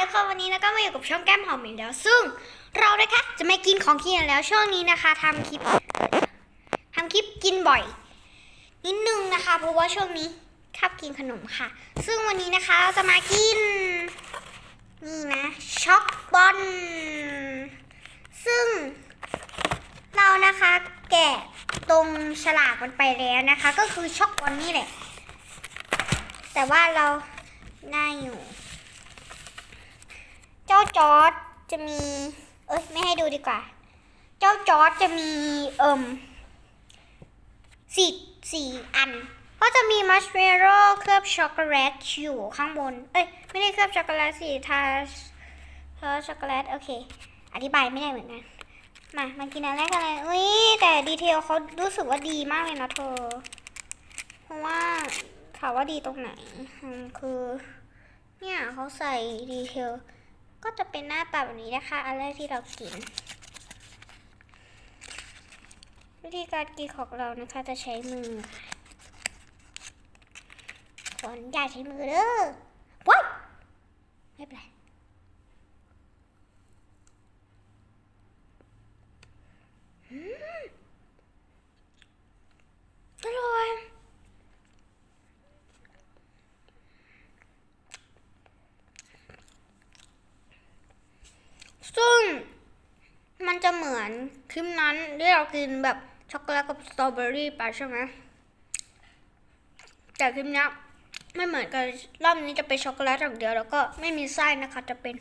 ทุกคนวันนี้นะก็มาอยู่กับช่องแก้มหอมอีกแล้ว ซึ่งเรานะคะจะไม่กินของกินแล้วช่วงนี้นะคะทำคลิปทำคลิปกินบ่อย นิดนึงนะคะ เพราะว่าช่วงนี้ชอบกินขนมค่ะ ซึ่งวันนี้นะคะเราจะมากิน นี่นะช็อกบอลซึ่ง เรานะคะแกะตรงฉลากมันไปแล้วนะคะ ก็คือช็อกบอลนี่แหละแต่ว่าเราได้อยู่ เจ้าจอร์ดจะมี เอ้ยไม่ให้ดูดีกว่า เจ้าจอร์ดจะมีเอิมสี่สี่อัน ก็จะมีมัชเมลโล่เคลือบช็อกโกแลตอยู่ข้างบน เอ้ยไม่ได้เคลือบช็อกโกแลตสิทาทาช็อกโกแลตโอเค อธิบายไม่ได้เหมือนกันมามากินอันแรกกันเลยอุ้ยแต่ดีเทลเขารู้สึกว่าดีมากเลยนะเธอ เพราะว่าถามว่าดีตรงไหน คือ เนี่ยเขาใส่ดีเทล ก็จะเป็นหน้าตาแบบนี้นะคะ อันแรกที่เรากิน วิธีการกินของเรานะคะจะใช้มือคนอย่าใช้มือเด้อว้ายไม่เป็นไรอืมอร่อย ซึ่ง มันจะเหมือนคลิปนั้นที่เรากินแบบช็อกโกแลตกับสตรอเบอรี่ไปใช่ไหมแต่คลิปนี้ไม่เหมือนกันรอบนี้จะเป็นช็อกโกแลตอย่างเดียวแล้วก็ไม่มีไส้นะคะ จะเป็น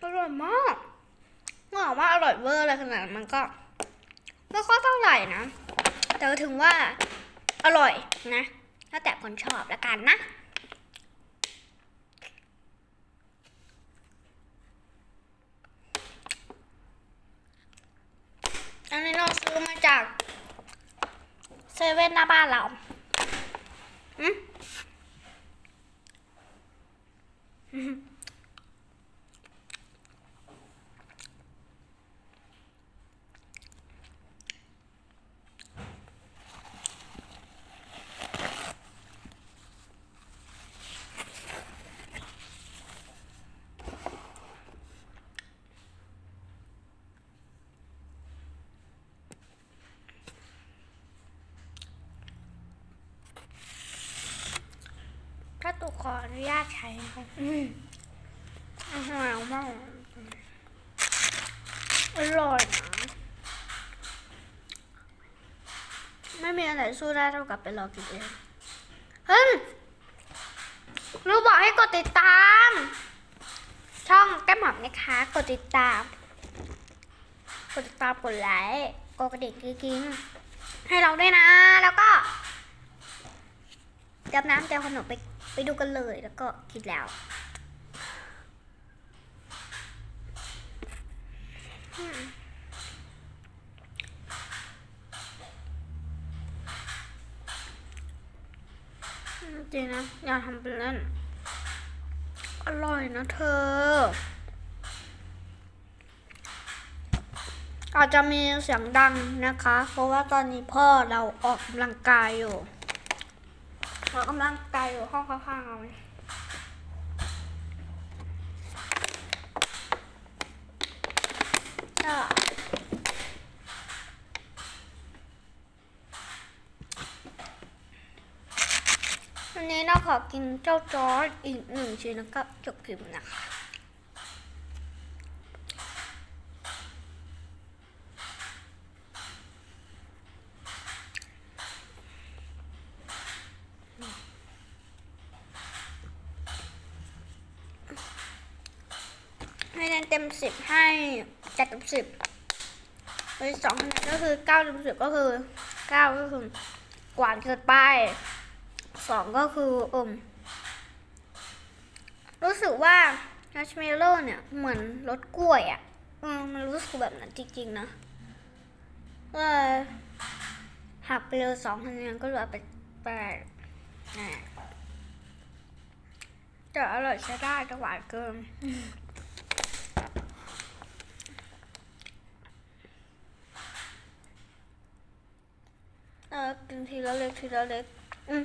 อร่อยมากบอกว่าอร่อยเวอร์อะไรขนาดมันก็ไม่ค่อยเท่าไหร่นะ แต่ถึงว่าอร่อยนะ แล้วแต่คนชอบละกันนะ อันนี้ เราซื้อมาจากเซเว่นหน้าบ้านเราอืม อืมถ้าตุกขออนุญาตใช้นะคะอืมอร่อยมากอร่อยนะไม่มีอะไรสู้ได้เท่ากับไปรอกินเองเฮ้ยรู้บอกให้กดติดตาม ช่องแก้มหอมนะคะ กดติดตาม กดติดตามกดไลค์กดกระดิ่งกิ๊งๆให้เราด้วยนะ แล้วก็เตรียมน้ำเตรียมขนมไป ไปดูกันเลยแล้วก็คิดแล้ว จริงนะ อย่าทำเป็นเล่น อร่อยนะเธอ อาจจะมีเสียงดังนะคะ เพราะว่าตอนนี้พ่อเราออกกำลังกายอยู่ ออกกำลังกายอยู่ห้องข้างๆเราก็วันนี้เราขอกินเจ้าจอร์ดอีกหนึ่งชิ้นแล้วก็จบคลิปนะคะ คะแนนเต็มสิบให้เจ็ดเต็มสิบไปสองคะแนนก็คือเก้าเต็มสิบก็คือเก้าก็คือหวานเกินไปสองก็คืออมรู้สึกว่ามัชเมลโล่เนี่ยเหมือนรสกล้วยอะออมันรู้สึกแบบนั้นจริงๆนะก็เลยหักไปเลยสองคะแนนก็เหลือไปแปดอ่าแต่อร่อยใช้ได้แต่หวานเกิน เออ กินทีละเล็กทีละเล็กอืม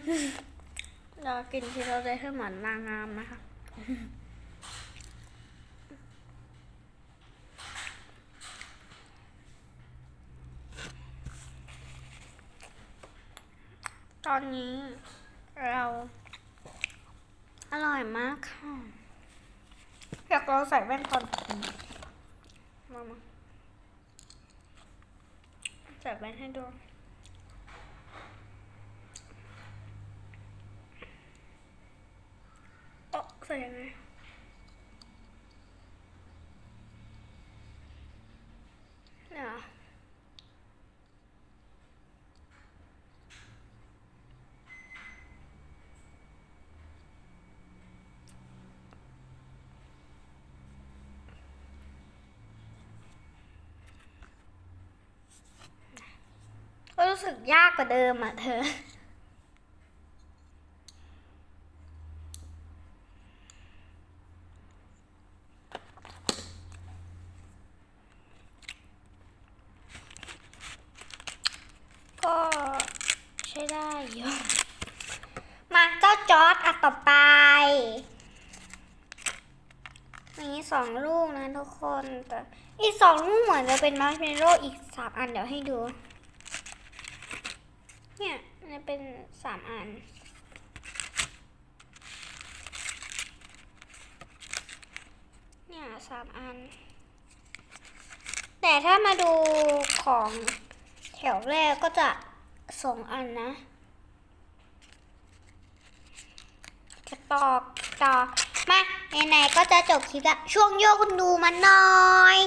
เรากินที่เราได้ให้เหมือนนางงามนะคะตอนนี้เราอร่อยมากค่ะอยากลองใส่แว่นตอนกินมามาใส่แว่นให้ดู เออใส่ยังไงเนี่ยเหรอก็รู้สึกยากกว่าเดิมอะเธอ ก็ใช้ได้อยู่ มาเจ้าจอร์ดอันต่อไป มี สองลูกนะทุกคนแต่อีกสองลูกเหมือนจะเป็นมาร์ชเมลโล่อีกสามอันเดี๋ยวให้ดู เนี่ยมันเป็นสามอันเนี่ยสามอัน แต่ถ้ามาดูของแถวแรกก็จะสองอันนะจะตอบต่อ มาไหนๆก็จะจบคลิปละช่วงโยกคุณดูมันหน่อย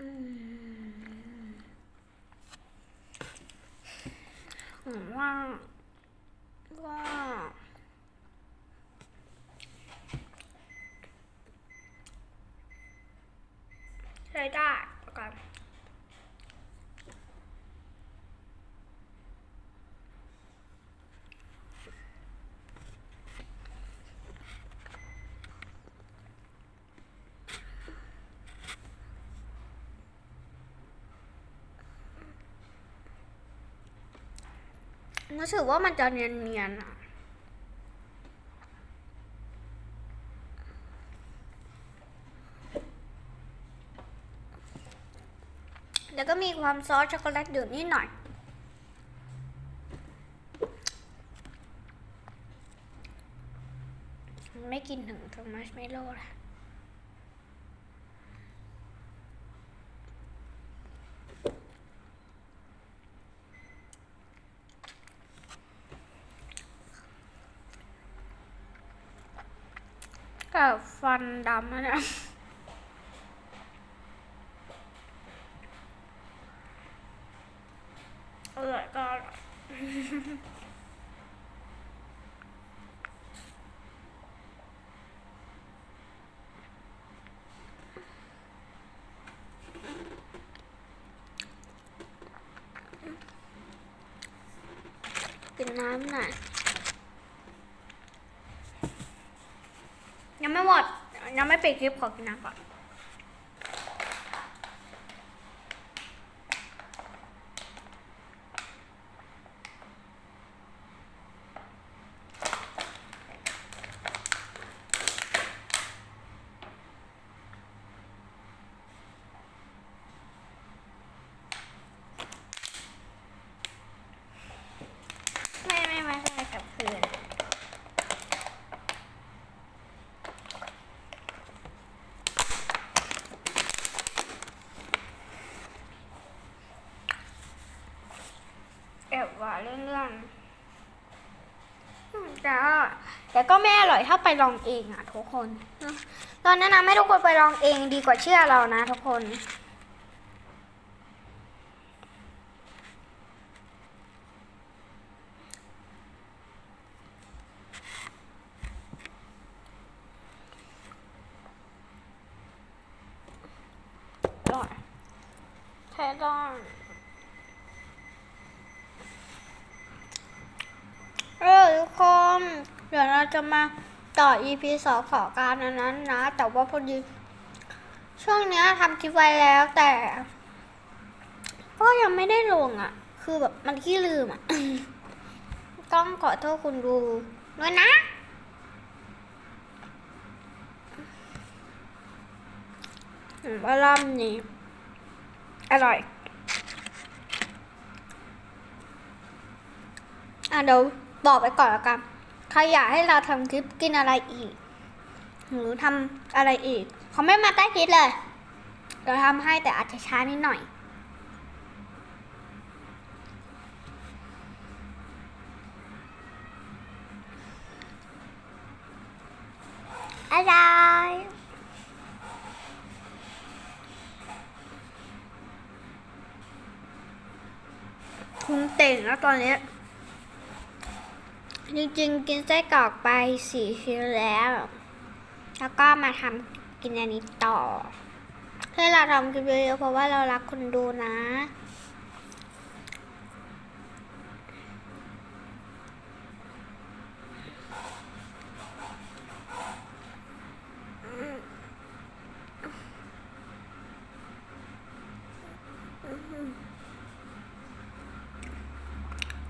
อืมว่าว่าใช้ได้กัน รู้สึกว่ามันจะเนียนๆอะแล้วก็มีความซอสช็อกโกแลตอยู่นิดหน่อย ไม่กินถึงถึงมัชเมลโล่ละ กับฟันดำนะเอร่อยก็อร่อยกินน้ำหน่อย ยังไม่หมดยังไม่ปิดคลิปขอกินน้ำก่อน ไม่ไม่ไม่ไม่กลับคืน แอบหวาน เรื่องๆแต่ก็แต่ก็ไม่อร่อยถ้าไปลองเองอะทุกคนตอนนั้นนะไม่ทุกคนไปลองเองดีกว่าเชื่อเรานะทุกคน อร่อยแค่ต้อง เออทุกคน เดี๋ยวเราจะมาต่อ EP สองของการอันนั้นนะ แต่ว่าพอดี ช่วงนี้ทำคลิปไว้แล้วแต่ ก็ยังไม่ได้ลงอะ คือแบบมันขี้ลืมอะ ต้องขอโทษคุณดูด้วยนะอืมว่ารอบนี้ อร่อยอะเดี๋ยวบอกไปก่อนแล้วกัน ใครอยากให้เราทำคลิปกินอะไรอีก หรือทำอะไรอีกเขาไม่มาใต้คลิปเลย เราทำให้แต่อาจจะช้านิดหน่อย อะไรคุณเต่งแล้วตอนนี้ จริงๆกินไส้กรอกไปสี่ชิ้นแล้ว แล้วก็มาทำกินอันนี้ต่อให้เราทำคลิปเยอะๆเพราะว่าเรารักคนดูนะ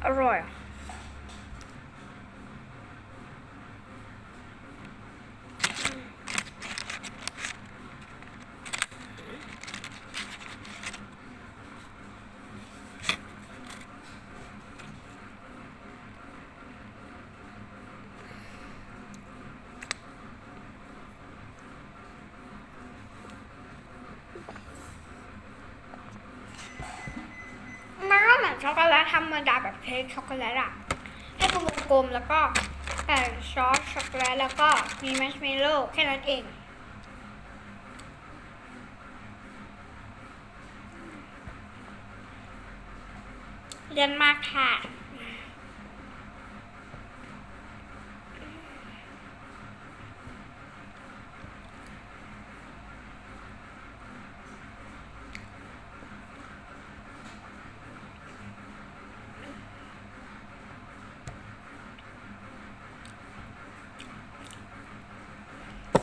อร่อย มันก็เหมือนช็อกโกแลตธ รรมดาแบบเค้กช็อกโกแลตอะให้เป็นวงกลมแล้วก็ใส่ซอสช็อกโกแลตแล้วก็มีแมชเมลโล่แค่นั้นเองเรียนมากค่ะ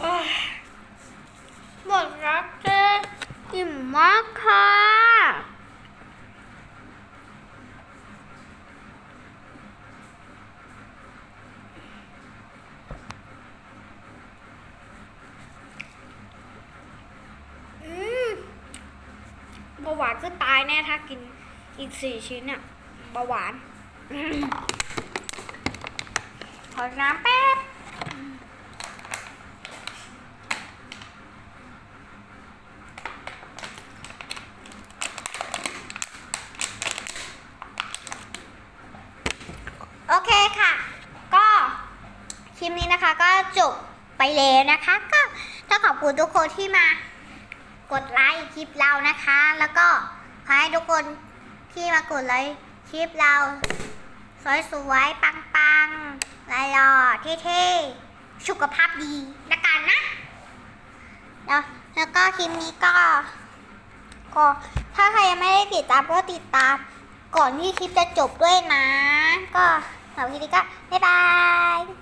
โอ้ยหมดรักเจ๊อิ่ มมากค่ะอืมเบาหวานก็ตายแน่ถ้ากินอีกสี่ชิ้นอะเบาหวาน ขอน้ำแป๊บ โอเคค่ะ ก็คลิปนี้นะคะก็จบ ไปแล้วนะคะ ก็ต้องขอบคุณทุกคนที่มากดไลค์คลิปเรานะคะ แล้วก็ขอให้ทุกคนที่มากดไลค์คลิปเรา สวยๆปังๆหล่อเท่ๆสุขภาพดีนะกันนะแล้วแล้วก็คลิปนี้ก็ก็ถ้าใครยังไม่ได้ติดตามก็ติดตาม ก่อนที่คลิปจะจบด้วยนะ ก็สำหรับคลิปนี้ก็บ๊ายบาย